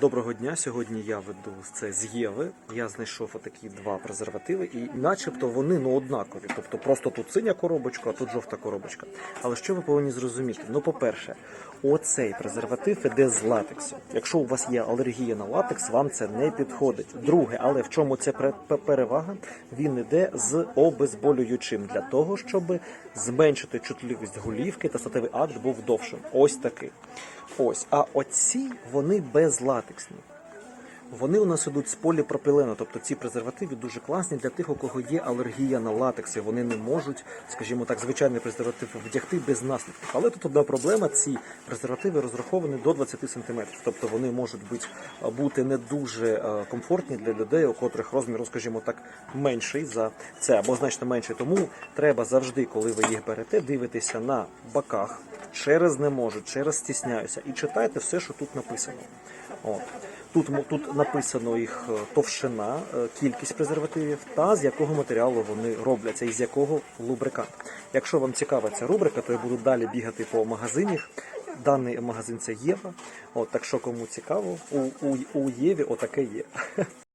Доброго дня. Сьогодні я веду це з Єви. Я знайшов отакі два презервативи, і начебто вони ну однакові. Тобто просто тут синя коробочка, а тут жовта коробочка. Але що ви повинні зрозуміти? Ну, по-перше, оцей презерватив іде з латексу. Якщо у вас є алергія на латекс, вам це не підходить. Друге, але в чому пе- перевага? Він іде з обезболюючим для того, щоб зменшити чутливість голівки та статевий акт був довшим. Ось такий. Ось, а оці вони безлатексні. Вони у нас ідуть з поліпропілену, тобто ці презервативи дуже класні для тих, у кого є алергія на латекс, і вони не можуть, скажімо так, звичайний презерватив вдягти без наслідків. Але тут одна проблема: ці презервативи розраховані до 20 см, тобто вони можуть бути, бути не дуже е, комфортні для людей, у котрих розміру, скажімо так, менший за це або значно менший. Тому треба завжди, коли ви їх берете, дивитися на боках, через не можуть, через стісняюся, і читайте все, що тут написано. От. Тут, тут написано їх е, товщина, е, кількість презервативів та з якого матеріалу вони робляться і з якого лубрикант. Якщо вам цікава ця рубрика, то я буду далі бігати по магазинах. Даний магазин це Єва. От, так що кому цікаво, у, у, у Єві отаке є.